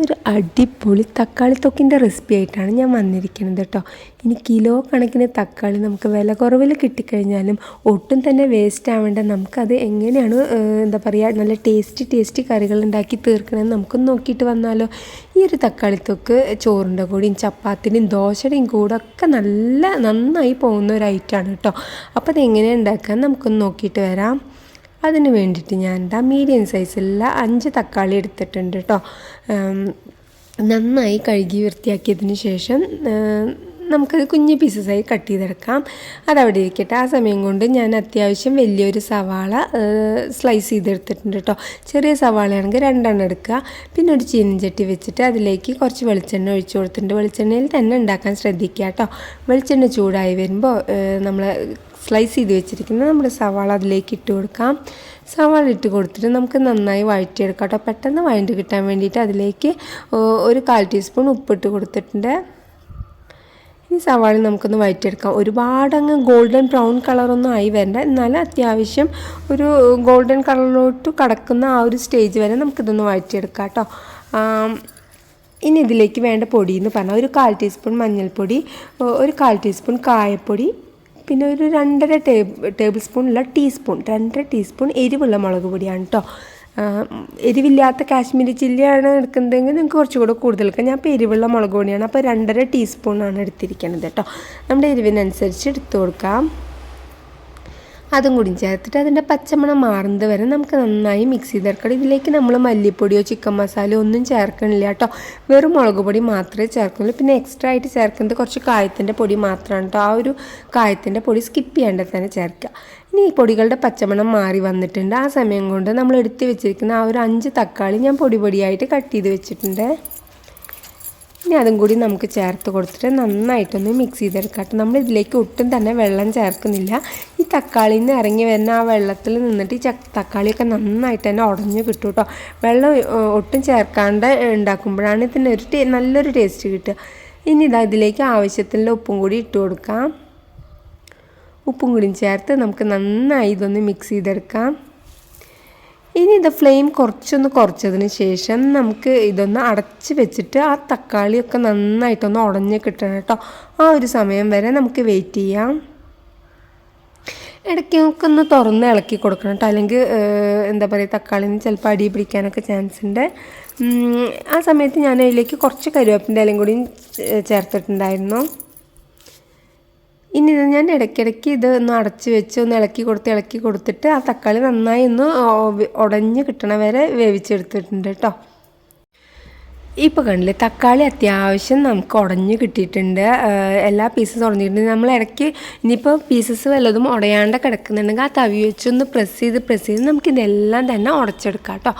ഇന്നൊരു അടിപൊളി തക്കാളി തൊക്കിന്റെ റെസിപ്പി ആയിട്ടാണ് ഞാൻ വന്നിരിക്കുന്നത് കേട്ടോ. ഇനി കിലോ കണക്കിന് തക്കാളി നമുക്ക് വില കുറവിൽ കിട്ടിക്കഴിഞ്ഞാലും ഒട്ടും തന്നെ വേസ്റ്റ് ആവേണ്ട. നമുക്കത് എങ്ങനെയാണ് എന്താ പറയുക നല്ല ടേസ്റ്റി ടേസ്റ്റി കറികൾ ഉണ്ടാക്കി തീർക്കണമെന്ന് നമുക്കൊന്ന് നോക്കിയിട്ട് വന്നാലോ. ഈ ഒരു തക്കാളി തൊക്ക് ചോറിന്റെ കൂടെയും ചപ്പാത്തിന്റെയും ദോശയുടെയും കൂടെ ഒക്കെ നല്ല നന്നായി പോകുന്ന ഒരു ഐറ്റമാണ് കേട്ടോ. അപ്പോൾ അത് എങ്ങനെ ഉണ്ടാക്കാൻ നമുക്കൊന്ന് നോക്കിയിട്ട് വരാം. അതിന് വേണ്ടിയിട്ട് ഞാൻ എന്താ മീഡിയം സൈസുള്ള അഞ്ച് തക്കാളി എടുത്തിട്ടുണ്ട് കേട്ടോ നന്നായി കഴുകി വൃത്തിയാക്കിയതിന് ശേഷം നമുക്കത് കുഞ്ഞ് പീസസായി കട്ട് ചെയ്തെടുക്കാം. അതവിടെ ഇരിക്കട്ടെ ആ സമയം കൊണ്ട് ഞാൻ അത്യാവശ്യം വലിയൊരു സവാള സ്ലൈസ് ചെയ്തെടുത്തിട്ടുണ്ട് കേട്ടോ ചെറിയ സവാളയാണെങ്കിൽ രണ്ടെണ്ണം എടുക്കുക. പിന്നെ ഒരു ചീനച്ചട്ടി വെച്ചിട്ട് അതിലേക്ക് കുറച്ച് വെളിച്ചെണ്ണ ഒഴിച്ചു കൊടുത്തിട്ടുണ്ട്. വെളിച്ചെണ്ണയിൽ തന്നെ ഉണ്ടാക്കാൻ ശ്രദ്ധിക്കുക കേട്ടോ വെളിച്ചെണ്ണ ചൂടായി വരുമ്പോൾ നമ്മൾ സ്ലൈസ് ചെയ്ത് വെച്ചിരിക്കുന്ന നമ്മുടെ സവാള അതിലേക്ക് ഇട്ട് കൊടുക്കാം. സവാള ഇട്ട് കൊടുത്തിട്ട് നമുക്ക് നന്നായി വഴറ്റിയെടുക്കാം കേട്ടോ പെട്ടെന്ന് വഴണ്ടി കിട്ടാൻ വേണ്ടിയിട്ട് അതിലേക്ക് ഒരു കാൽ ടീസ്പൂൺ ഉപ്പിട്ട് കൊടുത്തിട്ടുണ്ട്. ഈ സവാള നമുക്കൊന്ന് വഴറ്റിയെടുക്കാം ഒരുപാട് അങ്ങ് ഗോൾഡൻ ബ്രൗൺ കളറൊന്നും ആയി വരണ്ട. എന്നാലും അത്യാവശ്യം ഒരു ഗോൾഡൻ കളറിലോട്ട് കടക്കുന്ന ആ ഒരു സ്റ്റേജ് വരെ നമുക്കിതൊന്ന് വഴറ്റിയെടുക്കാം കേട്ടോ. ഇനി ഇതിലേക്ക് വേണ്ട പൊടി എന്ന് പറഞ്ഞാൽ ഒരു കാൽ ടീസ്പൂൺ മഞ്ഞൾപ്പൊടി ഒരു കാൽ ടീസ്പൂൺ കായപ്പൊടി പിന്നെ ഒരു രണ്ടര ടേബിൾ ടേബിൾ ഉള്ള ടീസ്പൂൺ രണ്ടര ടീസ്പൂൺ എരിവുള്ള മുളക് പൊടിയാണ് കേട്ടോ. എരിവില്ലാത്ത കാശ്മീരി ചില്ലിയാണ് എടുക്കുന്നതെങ്കിൽ നിങ്ങൾക്ക് കുറച്ചുകൂടെ കൂടുതൽ എടുക്കാം. ഞാൻ ഇപ്പോൾ എരിവുള്ള മുളക് പൊടിയാണ്. അപ്പോൾ രണ്ടര ടീസ്പൂണാണ് എടുത്തിരിക്കുന്നത് കേട്ടോ. നമ്മുടെ എരിവിനനുസരിച്ച് എടുത്തു കൊടുക്കാം. അതും കൂടി ചേർത്തിട്ട് അതിന്റെ പച്ചമണം മാറുന്നത് വരെ നമുക്ക് നന്നായി മിക്സ് ചെയ്തെടുക്കണം. ഇതിലേക്ക് നമ്മൾ മല്ലിപ്പൊടിയോ ചിക്കൻ മസാലയോ ഒന്നും ചേർക്കണില്ല കേട്ടോ. വെറും മുളക് പൊടി മാത്രമേ ചേർക്കുന്നുള്ളൂ. പിന്നെ എക്സ്ട്രാ ആയിട്ട് ചേർക്കുന്നത് കുറച്ച് കായത്തിന്റെ പൊടി മാത്രമാണ് കേട്ടോ. ആ ഒരു കായത്തിന്റെ പൊടി സ്കിപ്പ് ചെയ്യേണ്ട തന്നെ ചേർക്കുക. ഇനി ഈ പൊടികളുടെ പച്ചമണം മാറി വന്നിട്ടുണ്ട്. ആ സമയം കൊണ്ട് നമ്മൾ എടുത്ത് വെച്ചിരിക്കുന്ന ആ ഒരു അഞ്ച് തക്കാളി ഞാൻ പൊടി പൊടിയായിട്ട് കട്ട് ചെയ്ത് വെച്ചിട്ടുണ്ട്. ഇനി അതും കൂടി നമുക്ക് ചേർത്ത് കൊടുത്തിട്ട് നന്നായിട്ടൊന്ന് മിക്സ് ചെയ്തെടുക്കാം നമ്മൾ ഇതിലേക്ക് ഒട്ടും തന്നെ വെള്ളം ചേർക്കുന്നില്ല. ഈ തക്കാളിയിൽ നിന്ന് ഇറങ്ങി വരുന്ന ആ വെള്ളത്തിൽ നിന്നിട്ട് ഈ തക്കാളിയൊക്കെ നന്നായിട്ട് തന്നെ ഉടഞ്ഞ് കിട്ടും കേട്ടോ. വെള്ളം ഒട്ടും ചേർക്കാണ്ട് ഉണ്ടാക്കുമ്പോഴാണ് ഇതിന് ഒരു നല്ലൊരു ടേസ്റ്റ് കിട്ടുക. ഇനി ഇതാ ഇതിലേക്ക് ആവശ്യത്തിനുള്ള ഉപ്പും കൂടി ഇട്ട് കൊടുക്കാം. ഉപ്പും കൂടിയും ചേർത്ത് നമുക്ക് നന്നായി ഇതൊന്ന് മിക്സ് ചെയ്തെടുക്കാം. ഇനി ഇത് ഫ്ലെയിം കുറച്ചൊന്ന് കുറച്ചതിന് ശേഷം നമുക്ക് ഇതൊന്ന് അടച്ച് വെച്ചിട്ട് ആ തക്കാളിയൊക്കെ നന്നായിട്ടൊന്ന് ഉടഞ്ഞ് കിട്ടണം കേട്ടോ. ആ ഒരു സമയം വരെ നമുക്ക് വെയിറ്റ് ചെയ്യാം. ഇടയ്ക്ക് നമുക്കൊന്ന് തുറന്ന് ഇളക്കി കൊടുക്കണം കേട്ടോ. അല്ലെങ്കിൽ എന്താ പറയുക തക്കാളിന് ചിലപ്പോൾ അടി പിടിക്കാനൊക്കെ ചാൻസ് ഉണ്ട്. ആ സമയത്ത് ഞാൻ അതിലേക്ക് കുറച്ച് കരുവേപ്പിന്റെ ഇലയും കൂടി ചേ- ചേർത്തിട്ടുണ്ടായിരുന്നു. ഇനി ഇത് ഞാൻ ഇടയ്ക്കിടയ്ക്ക് ഇത് ഒന്ന് അടച്ച് വെച്ച് ഒന്ന് ഇളക്കി കൊടുത്ത് ഇളക്കി കൊടുത്തിട്ട് ആ തക്കാളി നന്നായി ഒന്ന് ഉടഞ്ഞ് കിട്ടണ വരെ വേവിച്ചെടുത്തിട്ടുണ്ട് കേട്ടോ. ഇപ്പോൾ കണ്ടില്ലേ തക്കാളി അത്യാവശ്യം നമുക്ക് ഉടഞ്ഞ് കിട്ടിയിട്ടുണ്ട്. എല്ലാ പീസസ് ഉടഞ്ഞിട്ടുണ്ട്. നമ്മൾ ഇടയ്ക്ക് ഇനിയിപ്പോൾ പീസസ് വല്ലതും ഉടയാണ്ട് കിടക്കുന്നുണ്ടെങ്കിൽ ആ തവി വെച്ചൊന്ന് പ്രസ് ചെയ്ത് പ്രസ് ചെയ്ത് നമുക്ക് ഇതെല്ലാം തന്നെ ഉടച്ചെടുക്കാം കേട്ടോ.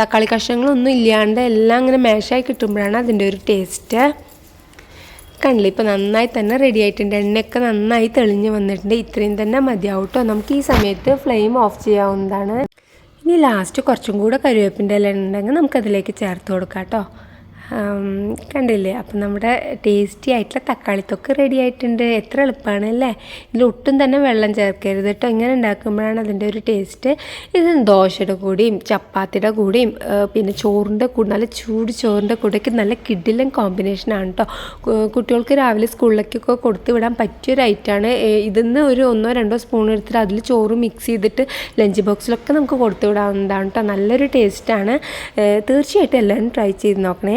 തക്കാളി കഷ്ണങ്ങളൊന്നും ഇല്ലാണ്ട് എല്ലാം അങ്ങനെ മാഷായി കിട്ടുമ്പോഴാണ് അതിന്റെ ഒരു ടേസ്റ്റ് കണ്ടില്ലേ ഇപ്പോൾ നന്നായി തന്നെ റെഡി ആയിട്ടുണ്ട്. എണ്ണയൊക്കെ നന്നായി തെളിഞ്ഞ് വന്നിട്ടുണ്ട്. ഇത്രയും തന്നെ മതിയാവും നമുക്ക് ഈ സമയത്ത് ഫ്ലെയിം ഓഫ് ചെയ്യാവുന്നതാണ്. ഇനി ലാസ്റ്റ് കുറച്ചും കൂടെ കരുവേപ്പിന്റെ ഇല ഉണ്ടെങ്കിൽ നമുക്കതിലേക്ക് ചേർത്ത് കൊടുക്കാം കേട്ടോ കണ്ടില്ലേ? അപ്പം നമ്മുടെ ടേസ്റ്റി ആയിട്ടുള്ള തക്കാളിത്തൊക്കെ റെഡി ആയിട്ടുണ്ട്. എത്ര എളുപ്പമാണ് അല്ലേ? ഇതിൽ ഒട്ടും തന്നെ വെള്ളം ചേർക്കരുത് കേട്ടോ ഇങ്ങനെ ഉണ്ടാക്കുമ്പോഴാണ് അതിന്റെ ഒരു ടേസ്റ്റ് ഇത് ദോശയുടെ കൂടിയും ചപ്പാത്തിയുടെ കൂടിയും പിന്നെ ചോറിന്റെ കൂടെ നല്ല ചൂട് ചോറിന്റെ കൂടെയൊക്കെ നല്ല കിഡിലും കോമ്പിനേഷനാണ് കേട്ടോ കുട്ടികൾക്ക് രാവിലെ സ്കൂളിലേക്കൊക്കെ കൊടുത്തു വിടാൻ പറ്റിയൊരു ഐറ്റമാണ് ഇതിന്ന് ഒരു ഒന്നോ രണ്ടോ സ്പൂൺ എടുത്തിട്ട് അതിൽ ചോറ് മിക്സ് ചെയ്തിട്ട് ലഞ്ച് ബോക്സിലൊക്കെ നമുക്ക് കൊടുത്തു വിടാവുന്നതാണ് കേട്ടോ നല്ലൊരു ടേസ്റ്റാണ് തീർച്ചയായിട്ടും എല്ലാവരും ട്രൈ ചെയ്ത് നോക്കണേ.